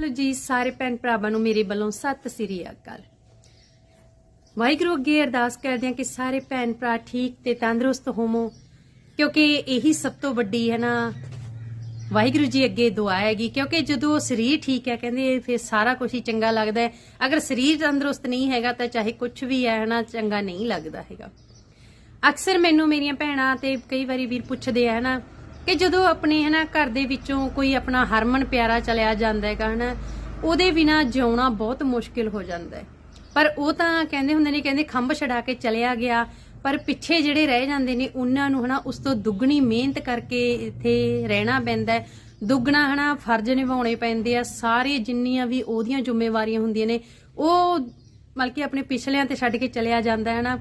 Hello ਜੀ, ਸਾਰੇ ਭੈਣ ਭਰਾਵਾਂ ਨੂੰ ਮੇਰੇ ਵੱਲੋਂ ਸਤਿ ਸ੍ਰੀ ਅਕਾਲ। ਵਾਹਿਗੁਰੂ ਅੱਗੇ ਅਰਦਾਸ ਕਰਦੇ ਹਾਂ ਕਿ ਸਾਰੇ ਭੈਣ ਭਰਾ ਠੀਕ ਤੇ ਤੰਦਰੁਸਤ ਹੋਵੋ, ਕਿਉਂਕਿ ਇਹੀ ਸਭ ਤੋਂ ਵੱਡੀ ਹੈ ਨਾ, ਵਾਹਿਗੁਰੂ ਜੀ ਅੱਗੇ ਦੁਆ ਹੈਗੀ, ਕਿਉਂਕਿ ਜਦੋਂ ਸਰੀਰ ਠੀਕ ਹੈ, ਕਹਿੰਦੇ ਫਿਰ ਸਾਰਾ ਕੁਝ ਹੀ ਚੰਗਾ ਲੱਗਦਾ ਹੈ। ਅਗਰ ਸਰੀਰ ਤੰਦਰੁਸਤ ਨਹੀਂ ਹੈਗਾ ਤਾਂ ਚਾਹੇ ਕੁਝ ਵੀ ਹੈ ਨਾ, ਚੰਗਾ ਨਹੀਂ ਲੱਗਦਾ ਹੈਗਾ। ਅਕਸਰ ਮੈਨੂੰ ਮੇਰੀਆਂ ਭੈਣਾਂ ਤੇ ਕਈ ਵਾਰੀ ਵੀਰ ਪੁੱਛਦੇ ਆ ਹਨਾ ਕਿ ਜਦੋਂ ਆਪਣੇ ਹਨਾ ਘਰ ਦੇ ਵਿੱਚੋਂ ਕੋਈ ਆਪਣਾ ਹਰਮਨ ਪਿਆਰਾ ਚਲਿਆ ਜਾਂਦਾ ਹੈਗਾ ਹਨਾ ਉਹਦੇ ਬਿਨਾ ਜਿਉਣਾ ਬਹੁਤ ਮੁਸ਼ਕਿਲ ਹੋ ਜਾਂਦਾ ਹੈ। ਪਰ ਉਹ ਤਾਂ ਕਹਿੰਦੇ ਹੁੰਦੇ ਨੇ, ਕਹਿੰਦੇ ਖੰਭ ਛਡਾ ਕੇ ਚਲਿਆ ਗਿਆ, ਪਰ ਪਿੱਛੇ ਜਿਹੜੇ ਰਹਿ ਜਾਂਦੇ ਨੇ, ਉਹਨਾਂ ਨੂੰ ਹਨਾ ਉਸ ਤੋਂ ਦੁੱਗਣੀ ਮਿਹਨਤ ਕਰਕੇ ਇੱਥੇ ਰਹਿਣਾ ਪੈਂਦਾ ਹੈ। ਦੁੱਗਣਾ ਹਨਾ ਫਰਜ਼ ਨਿਭਾਉਣੇ ਪੈਂਦੇ ਆ। ਸਾਰੇ ਜਿੰਨੀਆਂ ਵੀ ਉਹਦੀਆਂ ਜ਼ਿੰਮੇਵਾਰੀਆਂ ਹੁੰਦੀਆਂ ਨੇ, ਉਹ ਮਤਲਬ ਕਿ ਆਪਣੇ ਪਿਛਲਿਆਂ ਤੇ ਛੱਡ ਕੇ ਚਲਿਆ ਜਾਂਦਾ ਹੈ ਨਾ।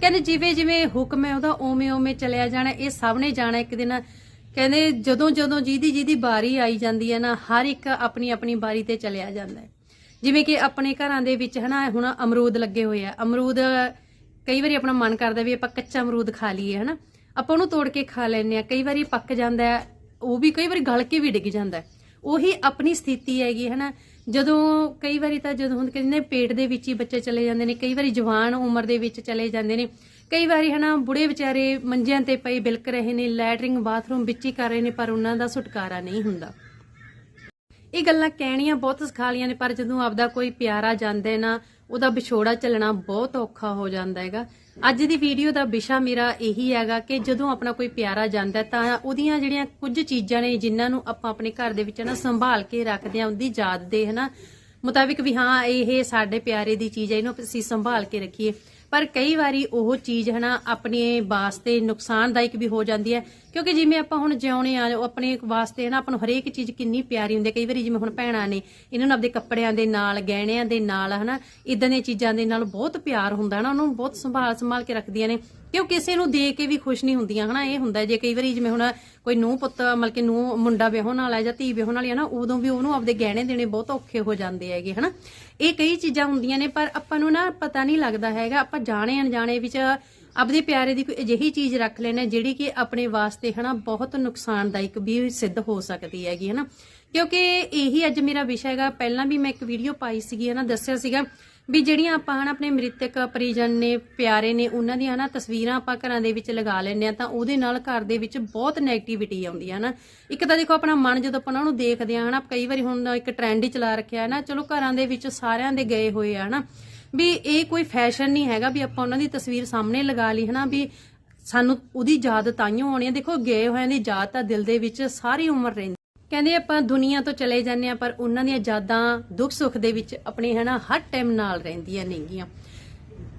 ਕਹਿੰਦੇ ਜਿਵੇਂ ਜਿਵੇਂ ਹੁਕਮ ਹੈ, ਉਹਦਾ ਓਵੇਂ ਓਵੇਂ ਚਲਿਆ ਜਾਣਾ, ਇਹ ਸਭ ਨੇ ਜਾਣਾ ਇੱਕ ਦਿਨ। ਕਹਿੰਦੇ ਜਦੋਂ ਜਦੋਂ ਜਿਹਦੀ ਜਿਹਦੀ ਬਾਰੀ ਆਈ ਜਾਂਦੀ ਹੈ ਨਾ, ਹਰ ਇੱਕ ਆਪਣੀ ਆਪਣੀ ਬਾਰੀ ਤੇ ਚਲਿਆ ਜਾਂਦਾ ਹੈ। ਜਿਵੇਂ ਕਿ ਆਪਣੇ ਘਰਾਂ ਦੇ ਵਿੱਚ ਹਨਾ, ਹੁਣ ਅਮਰੂਦ ਲੱਗੇ ਹੋਏ ਆ। ਅਮਰੂਦ ਕਈ ਵਾਰੀ ਆਪਣਾ ਮਨ ਕਰਦਾ ਵੀ ਆਪਾਂ ਕੱਚਾ ਅਮਰੂਦ ਖਾ ਲਈਏ, ਹਨਾ। ਆਪਾਂ ਉਹਨੂੰ ਤੋੜ ਕੇ ਖਾ ਲੈਂਦੇ ਆ। ਕਈ ਵਾਰੀ ਪੱਕ ਜਾਂਦਾ ਹੈ, ਉਹ ਵੀ ਕਈ ਵਾਰੀ ਗਲ ਕੇ ਵੀ ਡਿੱਗ ਜਾਂਦਾ ਹੈ। ਉਹੀ ਆਪਣੀ ਸਥਿਤੀ ਹੈਗੀ, ਹਨਾ। ਜਦੋਂ ਕਈ ਵਾਰੀ ਤਾਂ ਜਦੋਂ ਹੁਣ ਕਹਿੰਦੇ ਨੇ ਪੇਟ ਦੇ ਵਿੱਚ ਹੀ ਬੱਚੇ ਚਲੇ ਜਾਂਦੇ ਨੇ, ਕਈ ਵਾਰੀ ਜਵਾਨ ਉਮਰ ਦੇ ਵਿੱਚ ਚਲੇ ਜਾਂਦੇ ਨੇ ਕਈ ਵਾਰੀ ਹਨਾ ਬੁੜੇ ਵਿਚਾਰੇ ਮੰਜਿਆਂ ਤੇ ਪਏ ਬਿਲਕ ਰਹੇ ਨੇ, ਲੈਟਰਿੰਗ ਬਾਥਰੂਮ ਵਿੱਚ ਹੀ ਕਰ ਰਹੇ ਨੇ, ਪਰ ਉਹਨਾਂ ਦਾ ਛੁਟਕਾਰਾ ਨਹੀਂ ਹੁੰਦਾ। ਇਹ ਗੱਲਾਂ ਕਹਿਣੀਆਂ ਬਹੁਤ ਸਖਾਲੀਆਂ ਨੇ, ਪਰ ਜਦੋਂ ਆਪਦਾ ਕੋਈ ਪਿਆਰਾ ਜਾਂਦਾ ਨਾ, ਉਹਦਾ ਵਿਛੋੜਾ ਚੱਲਣਾ ਬਹੁਤ ਔਖਾ ਹੋ ਜਾਂਦਾ ਹੈਗਾ। ਅੱਜ ਦੀ ਵੀਡੀਓ ਦਾ ਵਿਸ਼ਾ ਮੇਰਾ ਇਹੀ ਹੈਗਾ ਕਿ ਜਦੋਂ ਆਪਣਾ ਕੋਈ ਪਿਆਰਾ ਜਾਂਦਾ ਤਾਂ ਉਹਦੀਆਂ ਜਿਹੜੀਆਂ ਕੁਝ ਚੀਜ਼ਾਂ ਨੇ, ਜਿਨ੍ਹਾਂ ਨੂੰ ਆਪਾਂ ਆਪਣੇ ਘਰ ਦੇ ਵਿੱਚ ਨਾ ਸੰਭਾਲ ਕੇ ਰੱਖਦੇ ਆ ਉਹਦੀ ਯਾਦ ਦੇ ਹਨਾ ਮੁਤਾਬਿਕ ਵੀ ਹਾਂ, ਇਹ ਸਾਡੇ ਪਿਆਰੇ ਦੀ ਚੀਜ਼ ਹੈ, ਇਹਨੂੰ ਅਸੀਂ ਸੰਭਾਲ ਕੇ ਰੱਖੀਏ। ਪਰ ਕਈ ਵਾਰੀ ਉਹ ਚੀਜ਼ ਹਨਾ ਆਪਣੇ ਵਾਸਤੇ ਨੁਕਸਾਨਦਾਇਕ ਵੀ ਹੋ ਜਾਂਦੀ ਹੈ। ਕਿਉਂਕਿ ਜਿਵੇਂ ਆਪਾਂ ਹੁਣ ਜਿਉਣੇ ਆ ਆਪਣੇ ਵਾਸਤੇ ਹਨਾ ਆਪਾਂ ਨੂੰ ਹਰੇਕ ਚੀਜ਼ ਕਿੰਨੀ ਪਿਆਰੀ ਹੁੰਦੀ ਹੈ। ਕਈ ਵਾਰੀ ਜਿਵੇਂ ਹੁਣ ਭੈਣਾਂ ਨੇ, ਇਹਨਾਂ ਨੂੰ ਆਪਦੇ ਕੱਪੜਿਆਂ ਦੇ ਨਾਲ, ਗਹਿਣਿਆਂ ਦੇ ਨਾਲ, ਹਨਾ ਇਦਾਂ ਦੀਆਂ ਚੀਜ਼ਾਂ ਦੇ ਨਾਲ ਬਹੁਤ ਪਿਆਰ ਹੁੰਦਾ ਹਨਾ ਉਹਨੂੰ ਬਹੁਤ ਸੰਭਾਲ ਸੰਭਾਲ ਕੇ ਰੱਖਦੀਆਂ ਨੇ। ਕਿ ਉਹ ਕਿਸੇ ਨੂੰ ਦੇ ਕੇ ਵੀ ਖੁਸ਼ ਨਹੀਂ ਹੁੰਦੀਆਂ, ਹਨਾ, ਇਹ ਹੁੰਦਾ ਜੇ ਕਈ ਵਾਰੀ ਜਿਵੇਂ ਹੁਣ ਕੋਈ ਨੂੰਹ ਪੁੱਤ, ਮਤਲਬ ਨੂੰ ਮੁੰਡਾ ਵਿਆਹਣ ਵਾਲਾ ਹੈ ਜਾਂ ਧੀ ਵਿਆਹਣ ਵਾਲੀ ਹੈ ਉਦੋਂ ਵੀ ਉਹਨੂੰ ਆਪਦੇ ਗਹਿਣੇ ਦੇਣੇ ਬਹੁਤ ਔਖੇ ਹੋ ਜਾਂਦੇ ਹੈਗੇ, ਹਨਾ। ਇਹ ਕਈ ਚੀਜ਼ਾਂ ਹੁੰਦੀਆਂ ਨੇ, ਪਰ ਆਪਾਂ ਨੂੰ ਨਾ ਪਤਾ ਨਹੀਂ ਲੱਗਦਾ ਹੈਗਾ, ਆਪਾਂ ਜਾਣੇ ਅਣਜਾਣੇ ਵਿੱਚ ਆਪਦੇ ਪਿਆਰੇ ਦੀ ਕੋਈ ਅਜਿਹੀ ਚੀਜ਼ ਰੱਖ ਲੈਣਾ ਜਿਹੜੀ ਕਿ ਆਪਣੇ ਵਾਸਤੇ ਹਨਾ ਬਹੁਤ ਨੁਕਸਾਨਦਾਇਕ ਵੀ ਸਿੱਧ ਹੋ ਸਕਦੀ ਹੈਗੀ, ਹਨਾ? ਕਿਉਂਕਿ ਇਹੀ ਅੱਜ ਮੇਰਾ ਵਿਸ਼ਾ ਹੈਗਾ। ਪਹਿਲਾਂ ਵੀ ਮੈਂ ਇੱਕ ਵੀਡੀਓ ਪਾਈ ਸੀਗੀ, ਹਨਾ? ਦੱਸਿਆ ਸੀਗਾ ਵੀ ਜਿਹੜੀਆਂ ਆਪਾਂ ਹਨਾ ਆਪਣੇ ਮ੍ਰਿਤਕ ਪਰਿਜਨ ਨੇ, ਪਿਆਰੇ ਨੇ, ਉਹਨਾਂ ਦੀਆਂ ਹਨਾ ਤਸਵੀਰਾਂ ਆਪਾਂ ਘਰਾਂ ਦੇ ਵਿੱਚ ਲਗਾ ਲੈਂਦੇ ਆ ਤਾਂ ਉਹਦੇ ਨਾਲ ਘਰ ਦੇ ਵਿੱਚ ਬਹੁਤ 네ਗੇਟਿਵਿਟੀ ਆਉਂਦੀ ਹੈ ਹਨਾ? ਇੱਕ ਤਾਂ ਦੇਖੋ ਆਪਣਾ ਮਨ ਜਦੋਂ ਆਪਾਂ ਉਹਨਾਂ ਨੂੰ ਦੇਖਦੇ ਆ ਹਨਾ? ਕਈ ਵਾਰੀ ਹੁਣ ਇੱਕ ਟ੍ਰੈਂਡ ਹੀ ਚਲਾ ਰੱਖਿਆ ਹੈ ਨਾ, ਚਲੋ ਘਰਾਂ ਦੇ ਵਿੱਚ ਸਾਰਿਆਂ ਦੇ ਗਏ ਹੋਏ ਆ, ਹਨਾ? ਵੀ ਇਹ ਕੋਈ ਫੈਸ਼ਨ ਨਹੀਂ ਹੈਗਾ ਵੀ ਆਪਾਂ ਉਹਨਾਂ ਦੀ ਤਸਵੀਰ ਸਾਹਮਣੇ ਲਗਾ ਲਈ, ਹਨਾ? ਵੀ ਸਾਨੂੰ ਉਹਦੀ ਯਾਦ ਤਾਈਓ ਆਉਣੀ ਆ। ਦੇਖੋ, ਗਏ ਹੋਇਆਂ ਦੀ ਯਾਦ ਤਾਂ ਦਿਲ ਦੇ ਵਿੱਚ ਸਾਰੀ ਉਮਰ ਰਹਿੰਦੀ। ਕਹਿੰਦੇ ਆਪਾਂ ਦੁਨੀਆ ਤੋਂ ਚਲੇ ਜਾਂਦੇ ਆ ਪਰ ਉਹਨਾਂ ਦੀਆਂ ਯਾਦਾਂ ਦੁੱਖ ਸੁੱਖ ਦੇ ਵਿੱਚ ਆਪਣੇ, ਹਨਾ, ਹਰ ਟਾਈਮ ਨਾਲ ਰਹਿੰਦੀਆਂ ਨੇਗੀਆਂ।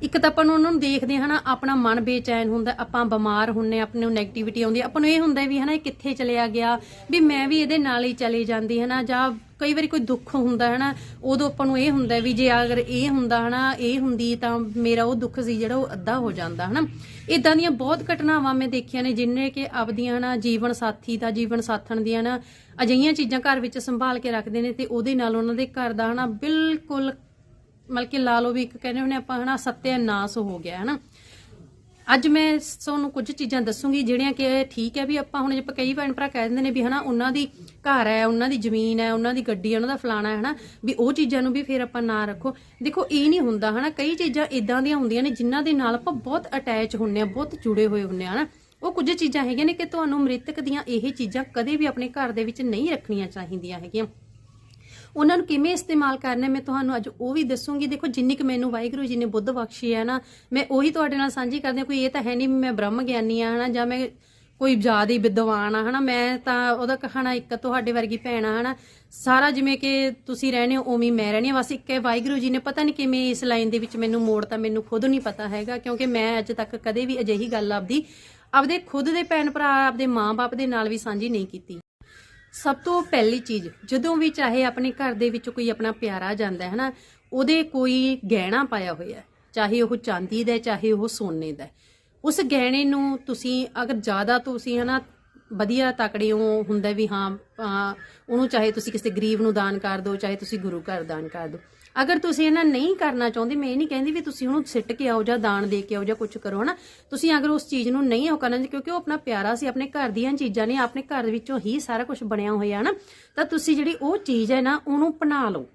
ਇੱਕ ਤਾਂ ਆਪਾਂ ਨੂੰ ਉਹਨਾਂ ਨੂੰ ਦੇਖਦੇ ਹਨਾ, ਆਪਣਾ ਮਨ ਬੇਚੈਨ ਹੁੰਦਾ, ਆਪਾਂ ਬਿਮਾਰ ਹੁੰਨੇ ਆਪਣੇ ਨੂੰ 네ਗੇਟਿਵਿਟੀ ਆਉਂਦੀ ਆਪਾਂ ਨੂੰ ਇਹ ਹੁੰਦਾ ਵੀ, ਹਨਾ ਕਿੱਥੇ ਚਲਿਆ ਗਿਆ? ਵੀ ਮੈਂ ਵੀ ਇਹਦੇ ਨਾਲ ਹੀ ਚਲੇ ਜਾਂਦੀ, ਹਨਾ, ਜਾਂ ਕਈ ਵਾਰੀ ਕੋਈ ਦੁੱਖ ਹੁੰਦਾ, ਹਨਾ, ਉਦੋਂ ਆਪਾਂ ਨੂੰ ਇਹ ਹੁੰਦਾ ਵੀ ਜੇ ਅਗਰ ਇਹ ਹੁੰਦਾ, ਹਨਾ, ਇਹ ਹੁੰਦੀ ਤਾਂ ਮੇਰਾ ਉਹ ਦੁੱਖ ਸੀ ਜਿਹੜਾ ਉਹ ਅੱਧਾ ਹੋ ਜਾਂਦਾ, ਹਨਾ। ਇਦਾਂ ਦੀਆਂ ਬਹੁਤ ਘਟਨਾਵਾਂ ਮੈਂ ਦੇਖੀਆਂ ਨੇ ਜਿਨਨੇ ਕਿ ਆਪਦੀਆਂ, ਹਨਾ, ਜੀਵਨ ਸਾਥੀ ਦਾ, ਜੀਵਨ ਸਾਥਣ ਦੀਆਂ ਨਾ ਅਜਿਹੀਆਂ ਚੀਜ਼ਾਂ ਘਰ ਵਿੱਚ ਸੰਭਾਲ ਕੇ ਰੱਖਦੇ ਨੇ ਤੇ ਉਹਦੇ ਨਾਲ ਉਹਨਾਂ ਦੇ ਘਰ ਦਾ, ਹਨਾ, ਬਿਲਕੁਲ ਮਤਲਬ ਕਿ ਲਾ ਲਓ ਵੀ ਇੱਕ ਕਹਿੰਦੇ ਹੁੰਦੇ ਆਪਾਂ, ਹਨਾ, ਸੱਤਿਆਨਾਸ਼ ਹੋ ਗਿਆ, ਹਨਾ। ਅੱਜ ਮੈਂ ਤੁਹਾਨੂੰ ਕੁਝ ਚੀਜ਼ਾਂ ਦੱਸੂਗੀ ਜਿਹੜੀਆਂ ਕਿ ਠੀਕ ਹੈ ਵੀ ਆਪਾਂ ਹੁਣ ਜੇ ਕਈ ਭੈਣ ਭਰਾ ਕਹਿ ਦਿੰਦੇ ਨੇ ਵੀ ਹਨਾ, ਉਹਨਾਂ ਦੀ ਘਰ ਹੈ, ਉਹਨਾਂ ਦੀ ਜ਼ਮੀਨ ਹੈ, ਉਹਨਾਂ ਦੀ ਗੱਡੀ ਹੈ, ਉਹਨਾਂ ਦਾ ਫਲਾਣਾ ਹੈ ਹਨਾ, ਵੀ ਉਹ ਚੀਜ਼ਾਂ ਨੂੰ ਵੀ ਫਿਰ ਆਪਾਂ ਨਾ ਰੱਖੋ। ਦੇਖੋ, ਇਹ ਨਹੀਂ ਹੁੰਦਾ ਹਨਾ, ਕਈ ਚੀਜ਼ਾਂ ਇਦਾਂ ਦੀਆਂ ਹੁੰਦੀਆਂ ਨੇ ਜਿਨ੍ਹਾਂ ਦੇ ਨਾਲ ਆਪਾਂ ਬਹੁਤ ਅਟੈਚ ਹੁੰਨੇ ਆ ਬਹੁਤ ਜੁੜੇ ਹੋਏ ਹੁੰਨੇ ਆ ਹਨਾ। ਉਹ ਕੁਝ ਚੀਜ਼ਾਂ ਹੈਗੀਆਂ ਨੇ ਕਿ ਤੁਹਾਨੂੰ ਮ੍ਰਿਤਕ ਦੀਆਂ ਇਹ ਚੀਜ਼ਾਂ ਕਦੇ ਵੀ ਆਪਣੇ ਘਰ ਦੇ ਵਿੱਚ ਨਹੀਂ ਰੱਖਣੀਆਂ ਚਾਹੀਦੀਆਂ ਹੈਗੀਆਂ। ਉਹਨਾਂ ਨੂੰ ਕਿਵੇਂ ਇਸਤੇਮਾਲ ਕਰਨਾ ਮੈਂ ਤੁਹਾਨੂੰ ਅੱਜ ਉਹ ਵੀ ਦੱਸੂਗੀ। ਦੇਖੋ, ਜਿੰਨੀ ਕੁ ਮੈਨੂੰ ਵਾਹਿਗੁਰੂ ਜੀ ਨੇ ਬੁੱਧ ਬਖਸ਼ੀ ਹੈ ਨਾ, ਮੈਂ ਉਹੀ ਤੁਹਾਡੇ ਨਾਲ ਸਾਂਝੀ ਕਰਦੀ ਹਾਂ, ਕੋਈ ਇਹ ਤਾਂ ਹੈ ਨਹੀਂ ਵੀ ਮੈਂ ਬ੍ਰਹਮ ਗਿਆਨੀ ਆ ਹਨਾ, ਜਾਂ ਮੈਂ ਕੋਈ ਜ਼ਿਆਦਾ ਹੀ ਵਿਦਵਾਨ ਆ ਹਨਾ, ਮੈਂ ਤਾਂ ਉਹਦਾ ਕਹਾਣਾ ਇੱਕ ਤੁਹਾਡੇ ਵਰਗੀ ਭੈਣ ਆ, ਹਨਾ। ਸਾਰਾ ਜਿਵੇਂ ਕਿ ਤੁਸੀਂ ਰਹਿੰਦੇ ਹੋ, ਉਵੇਂ ਮੈਂ ਰਹਿਣੀ ਆ ਬਸ ਇੱਕ ਹੈ ਵਾਹਿਗੁਰੂ ਜੀ ਨੇ ਪਤਾ ਨਹੀਂ ਕਿਵੇਂ ਇਸ ਲਾਈਨ ਦੇ ਵਿੱਚ ਮੈਨੂੰ ਮੋੜ ਤਾਂ ਮੈਨੂੰ ਖੁਦ ਨਹੀਂ ਪਤਾ ਹੈਗਾ, ਕਿਉਂਕਿ ਮੈਂ ਅੱਜ ਤੱਕ ਕਦੇ ਵੀ ਅਜਿਹੀ ਗੱਲ ਆਪਦੀ ਆਪਦੇ ਖੁਦ ਦੇ ਭੈਣ ਭਰਾ, ਆਪਦੇ ਮਾਂ-ਬਾਪ ਦੇ ਨਾਲ ਵੀ ਸਾਂਝੀ ਨਹੀਂ ਕੀਤੀ। ਸਭ ਤੋਂ ਪਹਿਲੀ ਚੀਜ਼ ਜਦੋਂ ਵੀ ਚਾਹੇ ਆਪਣੇ ਘਰ ਦੇ ਵਿੱਚ ਕੋਈ ਆਪਣਾ ਪਿਆਰਾ ਜਾਂਦਾ ਹੈ ਨਾ ਉਹਦੇ ਕੋਈ ਗਹਿਣਾ ਪਾਇਆ ਹੋਇਆ ਹੈ ਚਾਹੇ ਉਹ ਚਾਂਦੀ ਦਾ ਹੈ, ਚਾਹੇ ਉਹ ਸੋਨੇ ਦਾ ਹੈ। ਉਸ ਗਹਿਣੇ ਨੂੰ ਤੁਸੀਂ ਅਗਰ ਜ਼ਿਆਦਾ ਤੁਸੀਂ ਹਨਾ ਵਧੀਆ ਤਕੜੇ ਉਹ ਹੁੰਦਾ ਵੀ ਹਾਂ ਅਹ, ਉਹਨੂੰ ਚਾਹੇ ਤੁਸੀਂ ਕਿਸੇ ਗਰੀਬ ਨੂੰ ਦਾਨ ਕਰ ਦਿਓ ਚਾਹੇ ਤੁਸੀਂ ਗੁਰੂ ਘਰ ਦਾਨ ਕਰ ਦਿਓ ਅਗਰ ਤੁਸੀਂ ਇਹਨਾਂ ਨਹੀਂ ਕਰਨਾ ਚਾਹੁੰਦੇ, ਮੈਂ ਇਹ ਨਹੀਂ ਕਹਿੰਦੀ ਵੀ ਤੁਸੀਂ ਉਹਨੂੰ ਸਿੱਟ ਕੇ ਆਓ ਜਾਂ ਦਾਨ ਦੇ ਕੇ ਆਓ ਜਾਂ ਕੁਝ ਕਰੋ ਹਨਾ। ਤੁਸੀਂ ਅਗਰ ਉਸ ਚੀਜ਼ ਨੂੰ ਨਹੀਂ ਉਹ ਕਰਨਾ, ਕਿਉਂਕਿ ਉਹ ਆਪਣਾ ਪਿਆਰਾ ਸੀ, ਆਪਣੇ ਘਰ ਦੀਆਂ ਚੀਜ਼ਾਂ ਨੇ, ਆਪਣੇ ਘਰ ਵਿੱਚੋਂ ਹੀ ਸਾਰਾ ਕੁਝ ਬਣਿਆ ਹੋਇਆ ਨਾ ਤਾਂ ਤੁਸੀਂ ਜਿਹੜੀ ਉਹ ਚੀਜ਼ ਹੈ ਨਾ, ਉਹਨੂੰ ਬਣਾ ਲਓ।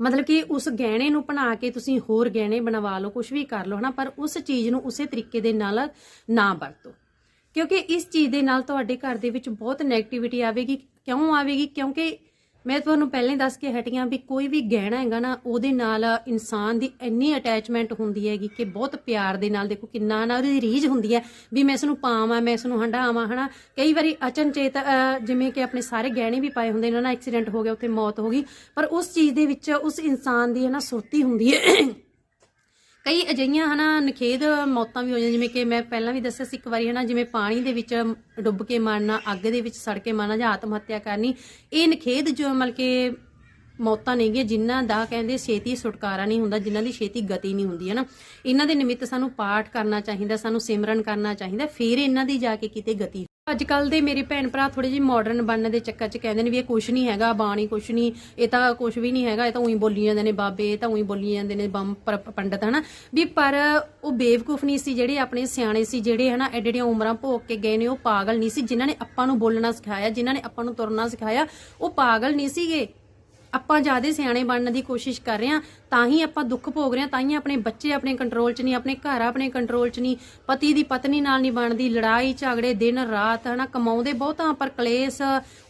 ਮਤਲਬ ਕਿ ਉਸ ਗਹਿਣੇ ਨੂੰ ਬਣਾ ਕੇ ਤੁਸੀਂ ਹੋਰ ਗਹਿਣੇ ਬਣਵਾ ਲਓ ਕੁਝ ਵੀ ਕਰ ਲਓ ਹਨਾ, ਪਰ ਉਸ ਚੀਜ਼ ਨੂੰ ਉਸੇ ਤਰੀਕੇ ਦੇ ਨਾਲ ਨਾ ਵਰਤੋ। ਕਿਉਂਕਿ ਇਸ ਚੀਜ਼ ਦੇ ਨਾਲ ਤੁਹਾਡੇ ਘਰ ਦੇ ਵਿੱਚ ਬਹੁਤ ਨੈਗੇਟਿਵਿਟੀ ਆਵੇਗੀ। ਕਿਉਂ ਆਵੇਗੀ? ਕਿਉਂਕਿ ਮੈਂ ਤੁਹਾਨੂੰ ਪਹਿਲਾਂ ਹੀ ਦੱਸ ਕੇ ਹਟੀਆਂ ਵੀ ਕੋਈ ਵੀ ਗਹਿਣਾ ਹੈਗਾ ਨਾ, ਉਹਦੇ ਨਾਲ ਇਨਸਾਨ ਦੀ ਇੰਨੀ ਅਟੈਚਮੈਂਟ ਹੁੰਦੀ ਹੈਗੀ ਕਿ ਬਹੁਤ ਪਿਆਰ ਦੇ ਨਾਲ ਦੇਖੋ ਕਿੰਨਾ ਨਾ ਉਹਦੀ ਰੀਝ ਹੁੰਦੀ ਹੈ ਵੀ ਮੈਂ ਇਸ ਨੂੰ ਪਾਵਾਂ, ਮੈਂ ਇਸ ਨੂੰ ਹੰਡਾਵਾਂ, ਹਨਾ। ਕਈ ਵਾਰੀ ਅਚਨਚੇਤ ਜਿਵੇਂ ਕਿ ਆਪਣੇ ਸਾਰੇ ਗਹਿਣੇ ਵੀ ਪਾਏ ਹੁੰਦੇ ਨੇ ਨਾ, ਐਕਸੀਡੈਂਟ ਹੋ ਗਿਆ, ਉੱਥੇ ਮੌਤ ਹੋ ਗਈ, ਪਰ ਉਸ ਚੀਜ਼ ਦੇ ਵਿੱਚ ਉਸ ਇਨਸਾਨ ਦੀ ਹੈ ਨਾ ਸੁਰਤੀ ਹੁੰਦੀ ਹੈ। ਕਈ ਅਜਿਹੀਆਂ ਹਨਾ ਨਖੇਦ ਮੌਤਾਂ ਵੀ ਹੋਈਆਂ, ਜਿਵੇਂ ਕਿ ਮੈਂ ਪਹਿਲਾਂ ਵੀ ਦੱਸਿਆ ਸੀ ਇੱਕ ਵਾਰੀ ਹਨਾ, ਜਿਵੇਂ ਪਾਣੀ ਦੇ ਵਿੱਚ ਡੁੱਬ ਕੇ ਮਰਨਾ, ਅੱਗ ਦੇ ਵਿੱਚ ਸੜ ਕੇ ਮਰਨਾ ਜਾਂ ਆਤਮ ਹੱਤਿਆ ਕਰਨੀ, ਇਹ ਨਖੇਦ ਜੋ ਮਤਲਬ ਕਿ ਮੌਤਾਂ ਨੇਗੀਆਂ ਜਿਨ੍ਹਾਂ ਦਾ ਕਹਿੰਦੇ ਛੇਤੀ ਛੁਟਕਾਰਾ ਨਹੀਂ ਹੁੰਦਾ, ਜਿਨ੍ਹਾਂ ਦੀ ਛੇਤੀ ਗਤੀ ਨਹੀਂ ਹੁੰਦੀ ਹੈ ਨਾ ਇਹਨਾਂ ਦੇ ਨਿਮਿਤ ਸਾਨੂੰ ਪਾਠ ਕਰਨਾ ਚਾਹੀਦਾ, ਸਾਨੂੰ ਸਿਮਰਨ ਕਰਨਾ ਚਾਹੀਦਾ, ਫਿਰ ਇਹਨਾਂ ਦੀ ਜਾ ਕੇ ਕਿਤੇ ਗਤੀ ਅੱਜ ਕੱਲ ਦੇ ਮੇਰੇ ਭੈਣ ਭਰਾ ਥੋੜੇ ਜਿਹੇ ਮਾਡਰਨ ਬਣਨ ਦੇ ਚੱਕਰ 'ਚ ਕਹਿੰਦੇ ਨੇ ਵੀ ਇਹ ਕੁਛ ਨਹੀਂ ਹੈਗਾ, ਬਾਣੀ ਕੁਛ ਨਹੀਂ, ਇਹ ਤਾਂ ਕੁਛ ਵੀ ਨਹੀਂ ਹੈਗਾ, ਇਹ ਤਾਂ ਉਹੀ ਬੋਲੀ ਜਾਂਦੇ ਨੇ ਬਾਬੇ, ਇਹ ਤਾਂ ਉਹੀ ਬੋਲੀ ਜਾਂਦੇ ਨੇ ਬੰਮ ਪਰ- ਪੰਡਤ, ਹਨਾ? ਵੀ ਪਰ ਉਹ ਬੇਵਕੂਫ ਨਹੀਂ ਸੀ ਜਿਹੜੇ ਆਪਣੇ ਸਿਆਣੇ ਸੀ, ਜਿਹੜੇ, ਹਨਾ ਐਡੇ ਐਡੀਆਂ ਉਮਰਾਂ ਭੋਗ ਕੇ ਗਏ ਨੇ, ਉਹ ਪਾਗਲ ਨਹੀਂ ਸੀ, ਜਿਨ੍ਹਾਂ ਨੇ ਆਪਾਂ ਨੂੰ ਬੋਲਣਾ ਸਿਖਾਇਆ, ਜਿਨ੍ਹਾਂ ਨੇ ਆਪਾਂ ਨੂੰ ਤੁਰਨਾ ਸਿਖਾਇਆ, ਉਹ ਪਾਗਲ ਨਹੀਂ ਸੀਗੇ। ਆਪਾਂ ਜ਼ਿਆਦਾ ਸਿਆਣੇ ਬਣਨ ਦੀ ਕੋਸ਼ਿਸ਼ ਕਰ ਰਹੇ ਹਾਂ, ਤਾਂ ਹੀ ਆਪਾਂ ਦੁੱਖ ਭੋਗ ਰਹੇ ਹਾਂ, ਤਾਂ ਹੀ ਆਪਣੇ ਬੱਚੇ ਆਪਣੇ ਕੰਟਰੋਲ 'ਚ ਨਹੀਂ, ਆਪਣੇ ਘਰ ਆਪਣੇ ਕੰਟਰੋਲ 'ਚ ਨਹੀਂ, ਪਤੀ ਦੀ ਪਤਨੀ ਨਾਲ ਨਹੀਂ ਬਣਦੀ, ਲੜਾਈ, ਝਗੜੇ, ਦਿਨ, ਰਾਤ, ਹਨਾ, ਕਮਾਉਂਦੇ ਬਹੁਤਾਂ, ਪਰ ਕਲੇਸ਼,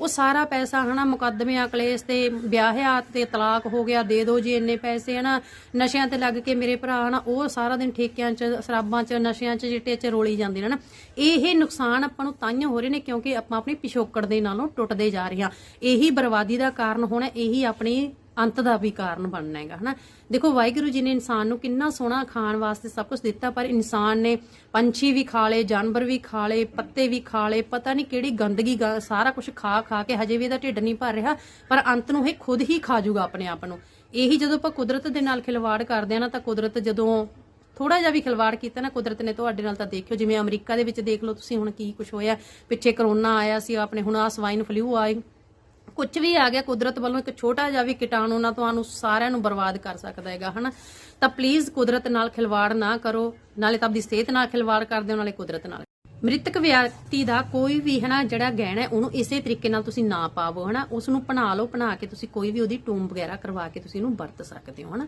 ਉਹ ਸਾਰਾ ਪੈਸਾ, ਹਨਾ, ਮੁਕੱਦਮਿਆਂ, ਕਲੇਸ਼ ਤੇ ਵਿਆਹਿਆ ਤੇ ਤਲਾਕ ਹੋ ਗਿਆ, ਦੇ ਦਿਓ ਜੀ ਇੰਨੇ ਪੈਸੇ, ਹਨਾ, ਨਸ਼ਿਆਂ ਤੇ ਲੱਗ ਕੇ ਮੇਰੇ ਭਰਾ, ਹਨਾ, ਉਹ ਸਾਰਾ ਦਿਨ ਠੇਕਿਆਂ 'ਚ, ਸ਼ਰਾਬਾਂ 'ਚ, ਨਸ਼ਿਆਂ 'ਚ, ਚਿੱਟੇ 'ਚ ਰੋਲੀ ਜਾਂਦੇ ਨੇ ਨਾ ਇਹ ਨੁਕਸਾਨ ਆਪਾਂ ਨੂੰ ਤਾਂਹੀਓ ਹੋ ਰਹੇ ਨੇ, ਕਿਉਂਕਿ ਆਪਾਂ ਆਪਣੀ ਪਿਛੋਕੜ ਦੇ ਨਾਲੋਂ ਟੁੱਟਦੇ ਜਾ ਰਹੇ ਹਾਂ। ਇਹੀ ਬਰਬਾਦੀ ਦਾ ਕਾਰਨ ਹੋਣਾ, ਇਹੀ ਆਪਣੀ ਅੰਤ ਦਾ ਵੀ ਕਾਰਨ ਬਣਨਾ ਹੈਗਾ, ਹਨਾ? ਦੇਖੋ, ਵਾਹਿਗੁਰੂ ਜੀ ਨੇ ਇਨਸਾਨ ਨੂੰ ਕਿੰਨਾ ਸੋਹਣਾ ਖਾਣ ਵਾਸਤੇ ਸਭ ਕੁਝ ਦਿੱਤਾ, ਪਰ ਇਨਸਾਨ ਨੇ ਪੰਛੀ ਵੀ ਖਾ ਲਏ, ਜਾਨਵਰ ਵੀ ਖਾ ਲਏ, ਪੱਤੇ ਵੀ ਖਾ ਲਏ, ਪਤਾ ਨਹੀਂ ਕਿਹੜੀ ਗੰਦਗੀ ਸਾਰਾ ਕੁਝ ਖਾ ਖਾ ਕੇ ਹਜੇ ਵੀ ਇਹਦਾ ਢਿੱਡ ਨਹੀਂ ਭਰ ਰਿਹਾ, ਪਰ ਅੰਤ ਨੂੰ ਇਹ ਖੁਦ ਹੀ ਖਾ ਜਾਊਗਾ ਆਪਣੇ ਆਪ ਨੂੰ। ਇਹੀ ਜਦੋਂ ਆਪਾਂ ਕੁਦਰਤ ਦੇ ਨਾਲ ਖਿਲਵਾੜ ਕਰਦੇ ਆ ਨਾ, ਤਾਂ ਕੁਦਰਤ ਜਦੋਂ ਥੋੜਾ ਜਿਹਾ ਵੀ ਖਿਲਵਾੜ ਕੀਤਾ ਨਾ, ਕੁਦਰਤ ਨੇ ਤੁਹਾਡੇ ਨਾਲ ਤਾਂ ਦੇਖਿਓ, ਜਿਵੇਂ ਅਮਰੀਕਾ ਦੇ ਵਿੱਚ ਦੇਖ ਲਓ ਤੁਸੀਂ ਹੁਣ ਕੀ ਕੁਝ ਹੋਇਆ, ਪਿੱਛੇ ਕਰੋਨਾ ਆਇਆ ਸੀ, ਆਪਣੇ ਹੁਣ ਆ ਸਵਾਈਨ ਫਲੂ ਆਏ। ਕੁਝ ਵੀ ਆ ਗਿਆ, ਕੁਦਰਤ ਵੱਲੋਂ ਇੱਕ ਛੋਟਾ ਜਿਹਾ ਵੀ ਕੀਟਾਣੂ ਨਾ ਤੁਹਾਨੂੰ ਸਾਰਿਆਂ ਨੂੰ ਬਰਬਾਦ ਕਰ ਸਕਦਾ ਹੈਗਾ, ਹਨਾ? ਤਾਂ ਪਲੀਜ਼ ਕੁਦਰਤ ਨਾਲ ਖਿਲਵਾੜ ਨਾ ਕਰੋ, ਨਾਲੇ ਤਾਂ ਆਪਦੀ ਸਿਹਤ ਨਾਲ ਖਿਲਵਾੜ ਕਰਦੇ ਹੋ, ਨਾਲੇ ਕੁਦਰਤ ਨਾਲ। ਮ੍ਰਿਤਕ ਵਿਅਕਤੀ ਦਾ ਕੋਈ ਵੀ, ਹਨਾ, ਜਿਹੜਾ ਗਹਿਣਾ ਹੈ, ਉਹਨੂੰ ਇਸੇ ਤਰੀਕੇ ਨਾਲ ਤੁਸੀਂ ਨਾ ਪਾਵੋ, ਹਨਾ? ਉਸ ਨੂੰ ਬਣਾ ਲਓ, ਬਣਾ ਕੇ ਤੁਸੀਂ ਕੋਈ ਵੀ ਉਹਦੀ ਟੂਮ ਵਗੈਰਾ ਕਰਵਾ ਕੇ ਤੁਸੀਂ ਇਹਨੂੰ ਵਰਤ ਸਕਦੇ ਹੋ, ਹਨਾ?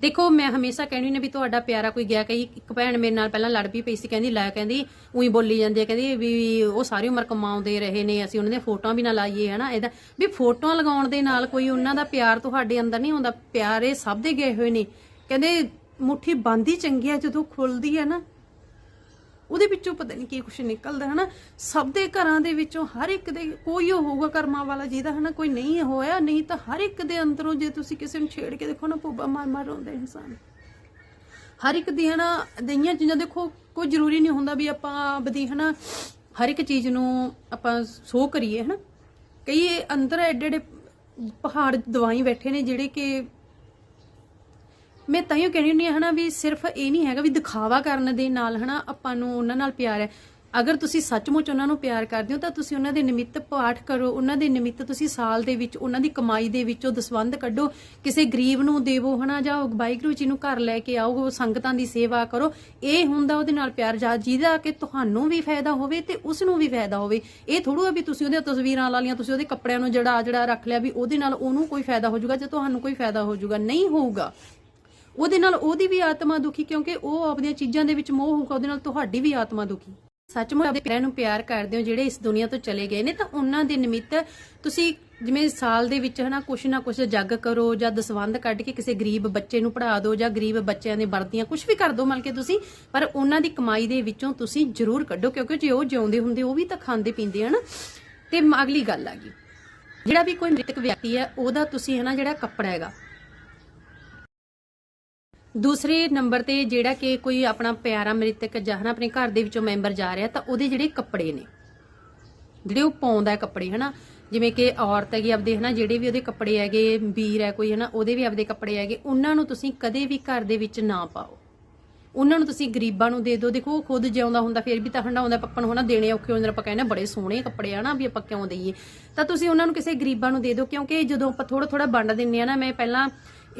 ਦੇਖੋ, ਮੈਂ ਹਮੇਸ਼ਾ ਕਹਿੰਦੀ ਨੇ ਵੀ ਤੁਹਾਡਾ ਪਿਆਰਾ ਕੋਈ ਗਿਆ, ਕਹੀ ਇੱਕ ਭੈਣ ਮੇਰੇ ਨਾਲ ਪਹਿਲਾਂ ਲੜ ਪਈ ਪਈ ਸੀ, ਕਹਿੰਦੀ, ਲੈ ਕਹਿੰਦੀ, ਉਹੀ ਬੋਲੀ ਜਾਂਦੀ ਹੈ, ਕਹਿੰਦੀ ਵੀ ਉਹ ਸਾਰੀ ਉਮਰ ਕਮਾਉਂਦੇ ਰਹੇ ਨੇ, ਅਸੀਂ ਉਹਨਾਂ ਦੀਆਂ ਫੋਟੋਆਂ ਵੀ ਨਾ ਲਾਈਏ, ਹਨਾ, ਇਹਦਾ ਵੀ ਫੋਟੋਆਂ ਲਗਾਉਣ ਦੇ ਨਾਲ ਕੋਈ ਉਹਨਾਂ ਦਾ ਪਿਆਰ ਤੁਹਾਡੇ ਅੰਦਰ ਨਹੀਂ ਆਉਂਦਾ ਪਿਆਰ ਇਹ ਸਭ ਦੇ ਗਏ ਹੋਏ ਨੇ। ਕਹਿੰਦੇ, ਮੁੱਠੀ ਬੰਦ ਹੀ ਚੰਗੀ ਹੈ ਜਦੋਂ ਖੁੱਲਦੀ ਹੈ ਨਾ। ਉਹਦੇ ਵਿੱਚੋਂ ਪਤਾ ਨਹੀਂ ਕੀ ਕੁਛ ਨਿਕਲਦਾ, ਹਨਾ? ਸਭ ਦੇ ਘਰਾਂ ਦੇ ਵਿੱਚੋਂ ਹਰ ਇੱਕ ਦੇ ਕੋਈ ਉਹ ਹੋਊਗਾ ਕਰਮਾਂ ਵਾਲਾ ਜਿਹਦਾ, ਹਨਾ? ਕੋਈ ਨਹੀਂ ਹੋਇਆ, ਨਹੀਂ ਤਾਂ ਹਰ ਇੱਕ ਦੇ ਅੰਦਰੋਂ ਜੇ ਤੁਸੀਂ ਕਿਸੇ ਨੂੰ ਛੇੜ ਕੇ ਦੇਖੋ ਨਾ ਪੁੱਬਾ ਮਾਰ ਮਾਰ ਰੋਂਦਾ ਇਨਸਾਨ। ਹਰ ਇੱਕ ਦੀ, ਹਨਾ? ਦਈਆਂ ਚੀਜ਼ਾਂ ਦੇਖੋ, ਕੋਈ ਜ਼ਰੂਰੀ ਨਹੀਂ ਹੁੰਦਾ ਵੀ ਆਪਾਂ ਆਪਦੀ, ਹਨਾ? ਹਰ ਇੱਕ ਚੀਜ਼ ਨੂੰ ਆਪਾਂ ਸੋ ਕਰੀਏ, ਹਨਾ? ਕਈ ਅੰਦਰ ਐਡੇ ਐਡੇ ਪਹਾੜ ਦਵਾਈ ਬੈਠੇ ਨੇ ਜਿਹੜੇ ਕਿ ਮੈਂ ਤਾਂ ਕਹਿਣੀ ਹੁੰਦੀ ਹਾਂ ਹਨਾ ਵੀ ਸਿਰਫ ਇਹ ਨਹੀਂ ਹੈਗਾ ਵੀ ਦਿਖਾਵਾ ਕਰਨ ਦੇ ਨਾਲ ਹਨਾ ਆਪਾਂ ਨੂੰ ਉਹਨਾਂ ਨਾਲ ਪਿਆਰ ਹੈ। ਅਗਰ ਤੁਸੀਂ ਸੱਚਮੁੱਚ ਉਹਨਾਂ ਨੂੰ ਪਿਆਰ ਕਰਦੇ ਹੋ ਤਾਂ ਤੁਸੀਂ ਉਹਨਾਂ ਦੇ ਨਿਮਿਤ ਪਾਠ ਕਰੋ, ਉਹਨਾਂ ਦੇ ਨਿਮਿਤ ਤੁਸੀਂ ਸਾਲ ਦੇ ਵਿੱਚ, ਉਹਨਾਂ ਦੀ ਕਮਾਈ ਦੇ ਵਿੱਚੋਂ ਦਸਵੰਧ ਕੱਢੋ। ਕਿਸੇ ਗਰੀਬ ਨੂੰ ਦੇਵੋ ਹਨਾ ਜਾਂ ਵਾਹਿਗੁਰੂ ਜੀ ਨੂੰ ਘਰ ਲੈ ਕੇ ਆਓ ਸੰਗਤਾਂ ਦੀ ਸੇਵਾ ਕਰੋ। ਇਹ ਹੁੰਦਾ ਉਹਦੇ ਨਾਲ ਪਿਆਰ ਜਾ ਜਿਹਦਾ ਕਿ ਤੁਹਾਨੂੰ ਵੀ ਫਾਇਦਾ ਹੋਵੇ ਤੇ ਉਸ ਨੂੰ ਵੀ ਫਾਇਦਾ ਹੋਵੇ। ਇਹ ਥੋੜੂ ਆ ਵੀ ਤੁਸੀਂ ਉਹਦੀਆਂ ਤਸਵੀਰਾਂ ਲਾ ਲੀਆਂ ਤੁਸੀਂ ਉਹਦੇ ਕੱਪੜਿਆਂ ਨੂੰ ਜੜਾ ਜੜਾ ਰੱਖ ਲਿਆ ਵੀ ਉਹਦੇ ਨਾਲ ਉਹਨੂੰ ਕੋਈ ਫਾਇਦਾ ਹੋ ਜਾਊਗਾ ਜਾਂ ਤੁਹਾਨੂੰ ਕੋਈ ਫਾਇਦਾ ਹੋ ਜਾਊਗਾ। ਨਹੀਂ ਹੋਊਗਾ। ਉਹਦੇ ਨਾਲ ਉਹਦੀ ਵੀ ਆਤਮਾ ਦੁਖੀ, ਕਿਉਂਕਿ ਉਹ ਆਪਣੀਆਂ ਚੀਜ਼ਾਂ ਦੇ ਵਿੱਚ ਮੋਹ ਹੋਊਗਾ, ਉਹਦੇ ਨਾਲ ਤੁਹਾਡੀ ਵੀ ਆਤਮਾ ਦੁਖੀ। ਸੱਚਮੁੱਚ ਆਪਣੇ ਪਿਆਰਿਆਂ ਨੂੰ ਪਿਆਰ ਕਰਦੇ ਹੋ, ਜਿਹੜੇ ਇਸ ਦੁਨੀਆ ਤੋਂ ਚਲੇ ਗਏ ਨੇ, ਤਾਂ ਉਹਨਾਂ ਦੇ ਨਿਮਿਤ ਤੁਸੀਂ ਜਿਵੇਂ ਸਾਲ ਦੇ ਵਿੱਚ ਹਨਾ, ਕੁਛ ਨਾ ਕੁਛ ਜੱਗ ਕਰੋ, ਜਾਂ ਦਸਵੰਧ ਕੱਢ ਕੇ ਕਿਸੇ ਗਰੀਬ ਬੱਚੇ ਨੂੰ ਪੜ੍ਹਾ ਦਿਓ, ਜਾਂ ਗਰੀਬ ਬੱਚਿਆਂ ਦੇ ਵਰਦੀਆਂ, ਕੁਛ ਵੀ ਕਰ ਦਿਓ ਮਤਲਬ ਕਿ ਤੁਸੀਂ, ਪਰ ਉਹਨਾਂ ਦੀ ਕਮਾਈ ਦੇ ਵਿੱਚੋਂ ਤੁਸੀਂ ਜ਼ਰੂਰ ਕੱਢੋ, ਕਿਉਂਕਿ ਜੇ ਉਹ ਜਿਉਂਦੇ ਹੁੰਦੇ, ਉਹ ਵੀ ਤਾਂ ਖਾਂਦੇ ਪੀਂਦੇ ਹਨ। ਤੇ ਅਗਲੀ ਗੱਲ ਆ ਗਈ। ਜਿਹੜਾ ਵੀ ਕੋਈ ਮ੍ਰਿਤਕ ਵਿਅਕਤੀ ਹੈ, ਉਹਦਾ ਤੁਸੀਂ ਹਨਾ, ਜਿਹੜਾ ਕੱਪੜਾ ਹੈਗਾ ਦੂਸਰੇ ਨੰਬਰ ਤੇ ਜਿਹੜਾ ਕਿ ਕੋਈ ਆਪਣਾ ਪਿਆਰਾ ਮ੍ਰਿਤਕ ਜਾਂ ਹਨਾ ਆਪਣੇ ਘਰ ਦੇ ਵਿੱਚੋਂ ਮੈਂਬਰ ਜਾ ਰਿਹਾ, ਤਾਂ ਉਹਦੇ ਜਿਹੜੇ ਕੱਪੜੇ ਨੇ। ਜਿਹੜੇ ਉਹ ਪਾਉਂਦਾ ਹੈ ਕੱਪੜੇ, ਹਨਾ? ਜਿਵੇਂ ਕਿ ਔਰਤ ਹੈਗੀ, ਆਪਦੇ ਹਨਾ, ਜਿਹੜੇ ਵੀ ਉਹਦੇ ਕੱਪੜੇ ਹੈਗੇ, ਵੀਰ ਹੈ ਕੋਈ, ਹਨਾ, ਉਹਦੇ ਵੀ ਆਪਦੇ ਕੱਪੜੇ ਹੈਗੇ, ਉਹਨਾਂ ਨੂੰ ਤੁਸੀਂ ਕਦੇ ਵੀ ਘਰ ਦੇ ਵਿੱਚ ਨਾ ਪਾਓ। ਉਹਨਾਂ ਨੂੰ ਤੁਸੀਂ ਗਰੀਬਾਂ ਨੂੰ ਦੇ ਦਿਓ। ਦੇਖੋ ਖੁਦ ਜਿਉਂਦਾ ਹੁੰਦਾ, ਫਿਰ ਵੀ ਤਾਂ ਹੰਡਾਉਂਦਾ ਪੱਪਣ ਹੋਣਾ ਦੇਣੇ ਔਖੇ ਹੁੰਦੇ ਨੇ ਆਪਾਂ ਕਹਿੰਦੇ ਬੜੇ ਸੋਹਣੇ ਕੱਪੜੇ ਆ ਨਾ ਵੀ ਆਪਾਂ ਕਿਉਂ ਦਈਏ? ਤਾਂ ਤੁਸੀਂ ਉਹਨਾਂ ਨੂੰ ਕਿਸੇ ਗਰੀਬਾਂ ਨੂੰ ਦੇ ਦਿਓ, ਕਿਉਂਕਿ ਜਦੋਂ ਆਪਾਂ ਥੋੜਾ ਥੋੜਾ ਵੰਡ ਦਿੰਨੇ ਆ ਨਾ, ਮੈਂ ਪਹਿਲਾਂ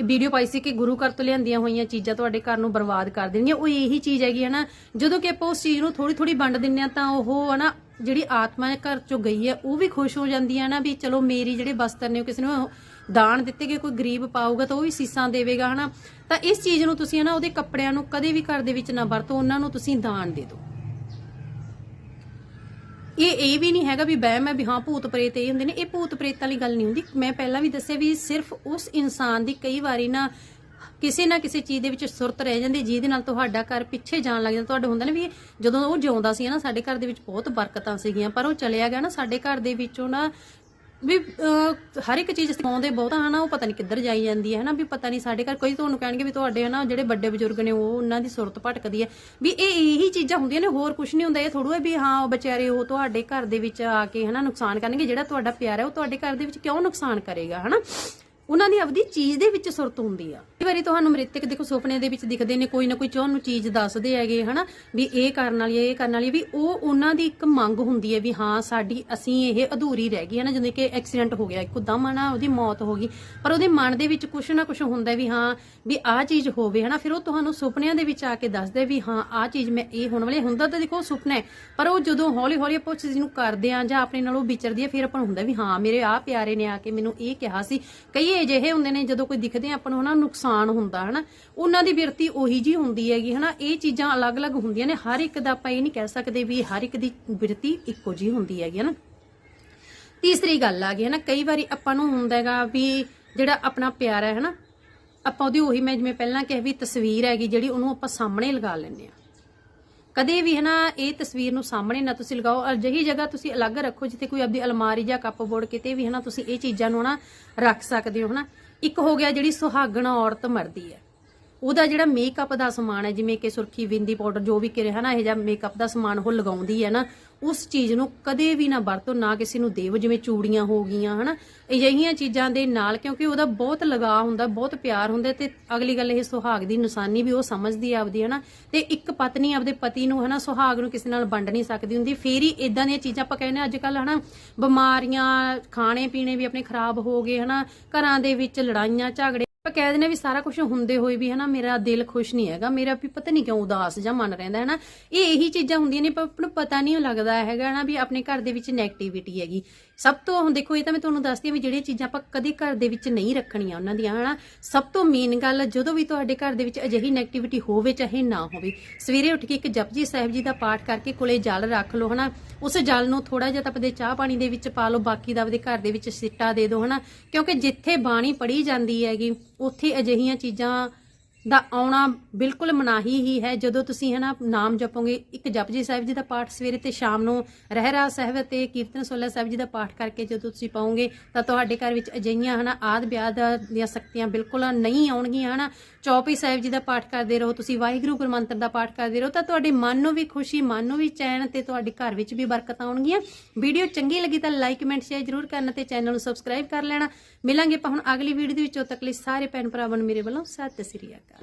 ਵੀਡੀਓ ਪਾਈ ਸੀ ਕਿ ਗੁਰੂ ਘਰ ਤੋਂ ਲਿਆਂਦੀਆਂ ਹੋਈਆਂ ਚੀਜ਼ਾਂ ਤੁਹਾਡੇ ਘਰ ਨੂੰ ਬਰਬਾਦ ਕਰ ਦੇਣਗੀਆਂ। ਉਹ ਇਹੀ ਚੀਜ਼ ਹੈਗੀ ਹੈ ਨਾ, ਜਦੋਂ ਕਿ ਆਪਾਂ ਉਸ ਚੀਜ਼ ਨੂੰ ਥੋੜੀ ਥੋੜੀ ਵੰਡ ਦਿੰਨੇ ਆ ਤਾਂ ਉਹ ਹੈ ਨਾ, ਜਿਹੜੀ ਆਤਮਾ ਘਰ ਚੋਂ ਗਈ ਹੈ, ਉਹ ਵੀ ਖੁਸ਼ ਹੋ ਜਾਂਦੀ ਹੈ ਨਾ ਵੀ ਚਲੋ ਮੇਰੀ ਜਿਹੜੇ ਬਸਤਰ ਨੇ ਉਹ ਕਿਸੇ ਨੂੰ ਦਾਨ ਦਿੱਤੇ ਗਏ ਕੋਈ ਗਰੀਬ ਪਾਊਗਾ ਤਾਂ ਉਹ ਵੀ ਸੀਸਾਂ ਦੇਵੇਗਾ ਹਨਾ ਤਾਂ ਇਸ ਚੀਜ਼ ਨੂੰ ਤੁਸੀਂ ਹਨਾ ਉਹਦੇ ਕੱਪੜਿਆਂ ਨੂੰ ਕਦੇ ਵੀ ਘਰ ਦੇ ਵਿੱਚ ਨਾ ਵਰਤੋ, ਉਹਨਾਂ ਨੂੰ ਤੁਸੀਂ ਦਾਨ ਦੇ ਦਿਓ। ਇਹ ਇਹ ਵੀ ਨਹੀਂ ਹੈਗਾ ਵੀ ਵਹਿਮ ਹੈ ਵੀ ਹਾਂ ਭੂਤ ਪ੍ਰੇਤ ਇਹ ਹੁੰਦੇ ਨੇ, ਇਹ ਭੂਤ ਪ੍ਰੇਤ ਵਾਲੀ ਗੱਲ ਨਹੀਂ ਹੁੰਦੀ। ਮੈਂ ਪਹਿਲਾਂ ਵੀ ਦੱਸਿਆ ਵੀ ਸਿਰਫ ਉਸ ਇਨਸਾਨ ਦੀ ਕਈ ਵਾਰੀ ਨਾ ਕਿਸੇ ਨਾ ਕਿਸੇ ਚੀਜ਼ ਦੇ ਵਿੱਚ ਸੁਰਤ ਰਹਿ ਜਾਂਦੀ, ਜਿਹਦੇ ਨਾਲ ਤੁਹਾਡਾ ਘਰ ਪਿੱਛੇ ਜਾਣ ਲੱਗ ਜਾਂਦਾ। ਤੁਹਾਡੇ ਹੁੰਦਾ ਨਾ ਵੀ ਜਦੋਂ ਉਹ ਜਿਉਂਦਾ ਸੀ ਨਾ, ਸਾਡੇ ਘਰ ਦੇ ਵਿੱਚ ਬਹੁਤ ਬਰਕਤਾਂ ਸੀਗੀਆਂ, ਪਰ ਉਹ ਚਲਿਆ ਗਿਆ ਨਾ, ਸਾਡੇ ਘਰ ਦੇ ਵਿੱਚੋਂ ਨਾ ਵੀ ਹਰ ਇੱਕ ਚੀਜ਼ ਸਿਖਾਉਂਦੇ ਬਹੁਤਾ ਹਨਾ, ਉਹ ਪਤਾ ਨਹੀਂ ਕਿੱਧਰ ਜਾਈ ਜਾਂਦੀ ਹੈ, ਹਨਾ, ਵੀ ਪਤਾ ਨਹੀਂ ਸਾਡੇ ਘਰ ਕੋਈ ਤੁਹਾਨੂੰ ਕਹਿਣਗੇ ਵੀ ਤੁਹਾਡੇ, ਹਨਾ, ਜਿਹੜੇ ਵੱਡੇ ਬਜ਼ੁਰਗ ਨੇ, ਉਹ ਉਹਨਾਂ ਦੀ ਸੁਰਤ ਭਟਕਦੀ ਹੈ। ਵੀ ਇਹ ਇਹੀ ਚੀਜ਼ਾਂ ਹੁੰਦੀਆਂ ਨੇ, ਹੋਰ ਕੁਝ ਨਹੀਂ ਹੁੰਦਾ, ਇਹ ਥੋੜੂ ਹੈ ਵੀ, ਹਾਂ, ਉਹ ਵਿਚਾਰੇ ਉਹ ਤੁਹਾਡੇ ਘਰ ਦੇ ਵਿੱਚ ਆ ਕੇ, ਹਨਾ, ਨੁਕਸਾਨ ਕਰਨਗੇ, ਜਿਹੜਾ ਤੁਹਾਡਾ ਪਿਆਰ ਹੈ, ਉਹ ਤੁਹਾਡੇ ਘਰ ਦੇ ਵਿੱਚ ਕਿਉਂ ਨੁਕਸਾਨ ਕਰੇਗਾ, ਹਨਾ? ਉਹਨਾਂ ਦੀ ਆਪਦੀ ਚੀਜ਼ ਦੇ ਵਿੱਚ ਸੁਰਤ ਹੁੰਦੀ ਆ। ਕਈ ਵਾਰੀ ਤੁਹਾਨੂੰ ਮ੍ਰਿਤਕ ਦੇਖੋ ਸੁਪਨੇ ਦੇ ਵਿੱਚ ਦਿਖਦੇ ਨੇ ਕੋਈ ਨਾ ਕੋਈ ਚਾਹੁੰ ਨੂੰ ਚੀਜ਼ ਦੱਸਦੇ ਹੈਗੇ ਹਨਾ ਵੀ ਇਹ ਕਰਨ ਵਾਲੀ ਹੈ, ਇਹ ਕਰਨ ਵਾਲੀ ਵੀ ਉਹ ਉਹਨਾਂ ਦੀ ਇੱਕ ਮੰਗ ਹੁੰਦੀ ਹੈ ਵੀ ਹਾਂ ਸਾਡੀ ਅਸੀਂ ਇਹ ਅਧੂਰੀ ਰਹਿ ਗਈ ਹੈ ਨਾ ਕਿ ਐਕਸੀਡੈਂਟ ਹੋ ਗਿਆ ਇੱਕਦਮ ਹਨਾ ਉਹਦੀ ਮੌਤ ਹੋ ਗਈ। ਪਰ ਉਹਦੇ ਮਨ ਦੇ ਵਿੱਚ ਕੁਛ ਨਾ ਕੁਛ ਹੁੰਦਾ ਵੀ ਹਾਂ ਵੀ ਆਹ ਚੀਜ਼ ਹੋਵੇ ਹਨਾ ਫਿਰ ਉਹ ਤੁਹਾਨੂੰ ਸੁਪਨਿਆਂ ਦੇ ਵਿੱਚ ਆ ਕੇ ਦੱਸਦੇ ਵੀ ਹਾਂ ਆਹ ਚੀਜ਼ ਮੈਂ ਇਹ ਹੋਣ ਵਾਲੀ ਹੁੰਦਾ ਤਾਂ ਦੇਖੋ ਸੁਪਨਾ ਹੈ ਪਰ ਉਹ ਜਦੋਂ ਹੌਲੀ ਹੌਲੀ ਆਪਾਂ ਉਸ ਚੀਜ਼ ਨੂੰ ਕਰਦੇ ਆ ਜਾਂ ਆਪਣੇ ਨਾਲ ਉਹ ਵਿਚਰਦੀ ਹੈ ਫਿਰ ਆਪਾਂ ਨੂੰ ਹੁੰਦਾ ਵੀ ਹਾਂ ਮੇਰੇ ਆਹ ਪਿਆਰੇ ਨੇ ਆ ਕੇ ਮੈਨੂੰ ਇਹ ਕਿਹਾ ਸੀ। ਕਈ ਅਜਿਹੇ ਹੁੰਦੇ ਨੇ, ਜਦੋਂ ਕੋਈ ਦਿਖਦੇ ਆ, ਆਪਾਂ ਨੂੰ ਹਨਾ ਨੁਕਸਾਨ ਹੁੰਦਾ, ਹਨਾ? ਉਹਨਾਂ ਦੀ ਬਿਰਤੀ ਉਹੀ ਜੀ ਹੁੰਦੀ ਹੈਗੀ, ਹਨਾ? ਇਹ ਚੀਜ਼ਾਂ ਅਲੱਗ-ਅਲੱਗ ਹੁੰਦੀਆਂ ਨੇ, ਹਰ ਇੱਕ ਦਾ ਆਪਾਂ ਇਹ ਨਹੀਂ ਕਹਿ ਸਕਦੇ ਵੀ ਹਰ ਇੱਕ ਦੀ ਬਿਰਤੀ ਇੱਕੋ ਜੀ ਹੁੰਦੀ ਹੈਗੀ, ਹਨਾ? ਤੀਸਰੀ ਗੱਲ ਆ ਗਈ, ਹਨਾ? ਕਈ ਵਾਰੀ ਆਪਾਂ ਨੂੰ ਹੁੰਦਾ ਹੈਗਾ ਵੀ ਜਿਹੜਾ ਆਪਣਾ ਪਿਆਰ ਹੈ, ਹਨਾ? ਆਪਾਂ ਉਹਦੀ ਉਹੀ, ਮੈਂ ਜਿਵੇਂ ਪਹਿਲਾਂ ਕਿਹਾ ਵੀ ਤਸਵੀਰ ਹੈਗੀ, ਜਿਹੜੀ ਉਹਨੂੰ ਆਪਾਂ ਸਾਹਮਣੇ ਲਗਾ ਲੈਂਦੇ ਆ। ਕਦੇ ਵੀ ਹਨਾ ਇਹ ਤਸਵੀਰ ਨੂੰ ਸਾਹਮਣੇ ਨਾ ਤੁਸੀਂ ਲਗਾਓ। ਅਜਿਹੀ ਜਗ੍ਹਾ ਤੁਸੀਂ ਅਲੱਗ ਰੱਖੋ, ਜਿੱਥੇ ਕੋਈ ਆਪਦੀ ਅਲਮਾਰੀ ਜਾਂ ਕੱਪਬੋਰਡ ਕਿਤੇ ਵੀ ਹਨਾ ਤੁਸੀਂ ਇਹ ਚੀਜ਼ਾਂ ਨੂੰ ਹਨਾ ਰੱਖ ਸਕਦੇ ਹੋ ਹਨਾ ਇੱਕ ਹੋ ਗਿਆ ਜਿਹੜੀ ਸੁਹਾਗਣਾ ਔਰਤ ਮਰਦੀ ਹੈ। ਉਹਦਾ ਜਿਹੜਾ ਮੇਕਅਪ ਦਾ ਸਮਾਨ ਹੈ, ਜਿਵੇਂ ਕਿ ਸੁਰਖੀ ਬਿੰਦੀ ਪਾਊਡਰ ਜੋ ਵੀ ਕਿਰੇ, ਹਨਾ, ਇਹ ਜਿਹਾ ਮੇਕਅਪ ਦਾ ਸਮਾਨ ਉਹ ਲਗਾਉਂਦੀ ਹੈ ਨਾ, ਉਸ ਚੀਜ਼ ਨੂੰ ਕਦੇ ਵੀ ਨਾ ਵਰਤੋ, ਨਾ ਕਿਸੇ ਨੂੰ ਦੇਵੋ, ਜਿਵੇਂ ਚੂੜੀਆਂ ਹੋ ਗਈਆਂ, ਹਨਾ, ਅਜਿਹੀਆਂ ਚੀਜ਼ਾਂ ਦੇ ਨਾਲ, ਕਿਉਂਕਿ ਉਹਦਾ ਬਹੁਤ ਲਗਾਅ ਹੁੰਦਾ, ਬਹੁਤ ਪਿਆਰ ਹੁੰਦਾ, ਤੇ ਅਗਲੀ ਗੱਲ ਇਹ ਸੁਹਾਗ ਦੀ ਨਿਸ਼ਾਨੀ ਵੀ ਉਹ ਸਮਝਦੀ ਆ ਆਪਦੀ, ਹਨਾ, ਤੇ ਇੱਕ ਪਤਨੀ ਆਪਦੇ ਪਤੀ ਨੂੰ, ਹਨਾ, ਸੁਹਾਗ ਨੂੰ ਕਿਸੇ ਨਾਲ ਵੰਡ ਨਹੀਂ ਸਕਦੀ ਹੁੰਦੀ, ਫੇਰ ਹੀ ਇਦਾਂ ਦੀਆਂ ਚੀਜ਼ਾਂ ਆਪਾਂ ਕਹਿੰਦੇ ਅੱਜ ਕੱਲ ਹਨਾ, ਬਿਮਾਰੀਆਂ ਖਾਣੇ ਪੀਣੇ ਵੀ ਆਪਣੇ ਖਰਾਬ ਹੋ ਗਏ, ਹਨਾ, ਘਰਾਂ ਦੇ ਵਿੱਚ ਲੜਾਈਆਂ, ਝਗੜੇ ਆਪਾਂ ਕਹਿ ਦਿੰਦੇ ਵੀ ਸਾਰਾ ਕੁਝ ਹੁੰਦੇ ਹੋਏ ਵੀ ਹਨਾ ਮੇਰਾ ਦਿਲ ਖੁਸ਼ ਨਹੀਂ ਹੈਗਾ, ਮੇਰਾ ਵੀ ਪਤਾ ਨਹੀਂ ਕਿਉਂ ਉਦਾਸ ਜਾਂ ਮਨ ਰਹਿੰਦਾ ਹਨਾ। ਇਹ ਇਹੀ ਚੀਜ਼ਾਂ ਹੁੰਦੀਆਂ ਨੇ, ਪਰ ਆਪਾਂ ਨੂੰ ਪਤਾ ਨਹੀਂ ਲੱਗਦਾ ਹੈਗਾ ਨਾ ਵੀ ਆਪਣੇ ਘਰ ਦੇ ਵਿੱਚ 네ਗੇਟਿਵਿਟੀ ਹੈਗੀ। ਸਭ ਤੋਂ, ਹੁਣ ਦੇਖੋ, ਇਹ ਤਾਂ ਮੈਂ ਤੁਹਾਨੂੰ ਦੱਸਦੀ ਹਾਂ ਵੀ ਜਿਹੜੀਆਂ ਚੀਜ਼ਾਂ ਆਪਾਂ ਕਦੇ ਘਰ ਦੇ ਵਿੱਚ ਨਹੀਂ ਰੱਖਣੀਆਂ ਉਹਨਾਂ ਦੀਆਂ, ਹਨਾ? ਸਭ ਤੋਂ ਮੇਨ ਗੱਲ ਜਦੋਂ ਵੀ ਤੁਹਾਡੇ ਘਰ ਦੇ ਵਿੱਚ ਅਜਿਹੀ 네ਗੇਟਿਵਿਟੀ ਹੋਵੇ, ਚਾਹੇ ਨਾ ਹੋਵੇ, ਸਵੇਰੇ ਉੱਠ ਕੇ ਇੱਕ ਜਪਜੀ ਸਾਹਿਬ ਜੀ ਦਾ ਪਾਠ ਕਰਕੇ ਕੋਲੇ ਜਲ ਰੱਖ ਲਓ, ਹਨਾ? ਉਸ ਜਲ ਨੂੰ ਥੋੜਾ ਜਿਹਾ ਤਾਂ ਤਪਦੇ ਚਾਹ ਪਾਣੀ ਦੇ ਵਿੱਚ ਪਾ ਲਓ, ਬਾਕੀ ਦਾ ਆਪਦੇ ਘਰ ਦੇ ਵਿੱਚ ਸਿੱਟਾ ਦੇ ਦਿਓ, ਹਨਾ? ਕਿਉਂਕਿ ਜਿੱਥੇ ਬਾਣੀ ਪੜੀ ਜਾਂਦੀ ਹੈਗੀ, ਉੱਥੇ ਅਜਿਹੀਆਂ ਚੀਜ਼ਾਂ ਦਾ ਆਉਣਾ ਬਿਲਕੁਲ ਮਨਾਹੀ ਹੀ ਹੈ। ਜਦੋਂ ਤੁਸੀਂ ਹੈ ਨਾ ਨਾਮ ਜਪੋਗੇ, ਇੱਕ ਜਪਜੀ ਸਾਹਿਬ ਜੀ ਦਾ ਪਾਠ ਸਵੇਰੇ ਤੇ ਸ਼ਾਮ ਨੂੰ ਰਹਿਰਾ ਸਾਹਿਬ ਤੇ ਕੀਰਤਨ ਸੋਲਾ ਸਾਹਿਬ ਜੀ ਦਾ ਪਾਠ ਕਰਕੇ ਜਦੋਂ ਤੁਸੀਂ ਪਾਉਂਗੇ ਤਾਂ ਤੁਹਾਡੇ ਘਰ ਵਿੱਚ ਅਜਿਹੀਆਂ ਹਨਾ ਆਦ ਵਿਆਦ ਦੀਆਂ ਸ਼ਕਤੀਆਂ ਬਿਲਕੁਲ ਨਹੀਂ ਆਉਣਗੀਆਂ ਹਨਾ। ਚੌਪਈ ਸਾਹਿਬ ਜੀ ਦਾ ਪਾਠ ਕਰਦੇ ਰਹੋ, ਤੁਸੀਂ ਵਾਹਿਗੁਰੂ ਗੁਰਮੰਤਰ ਦਾ ਪਾਠ ਕਰਦੇ ਰਹੋ, ਤਾਂ ਤੁਹਾਡੇ ਮਨ ਨੂੰ ਵੀ ਖੁਸ਼ੀ, ਮਨ ਨੂੰ ਵੀ ਚੈਨ ਤੇ ਤੁਹਾਡੇ ਘਰ ਵਿੱਚ ਵੀ ਬਰਕਤਾਂ ਆਉਣਗੀਆਂ। ਵੀਡੀਓ ਚੰਗੀ ਲੱਗੀ ਤਾਂ ਲਾਈਕ, ਕਮੈਂਟ, ਸ਼ੇਅਰ ਜ਼ਰੂਰ ਕਰਨਾ ਤੇ ਚੈਨਲ ਨੂੰ ਸਬਸਕ੍ਰਾਈਬ ਕਰ ਲੈਣਾ। ਮਿਲਾਂਗੇ ਆਪਾਂ ਹੁਣ ਅਗਲੀ ਵੀਡੀਓ ਦੇ ਵਿੱਚ। ਉਦੋਂ ਤੱਕ ਲਈ ਸਾਰੇ ਭੈਣ ਭਰਾਵਾਂ ਨੂੰ ਮੇਰੇ ਵੱਲੋਂ ਸਤਿ ਸ੍ਰੀ ਅਕਾਲ।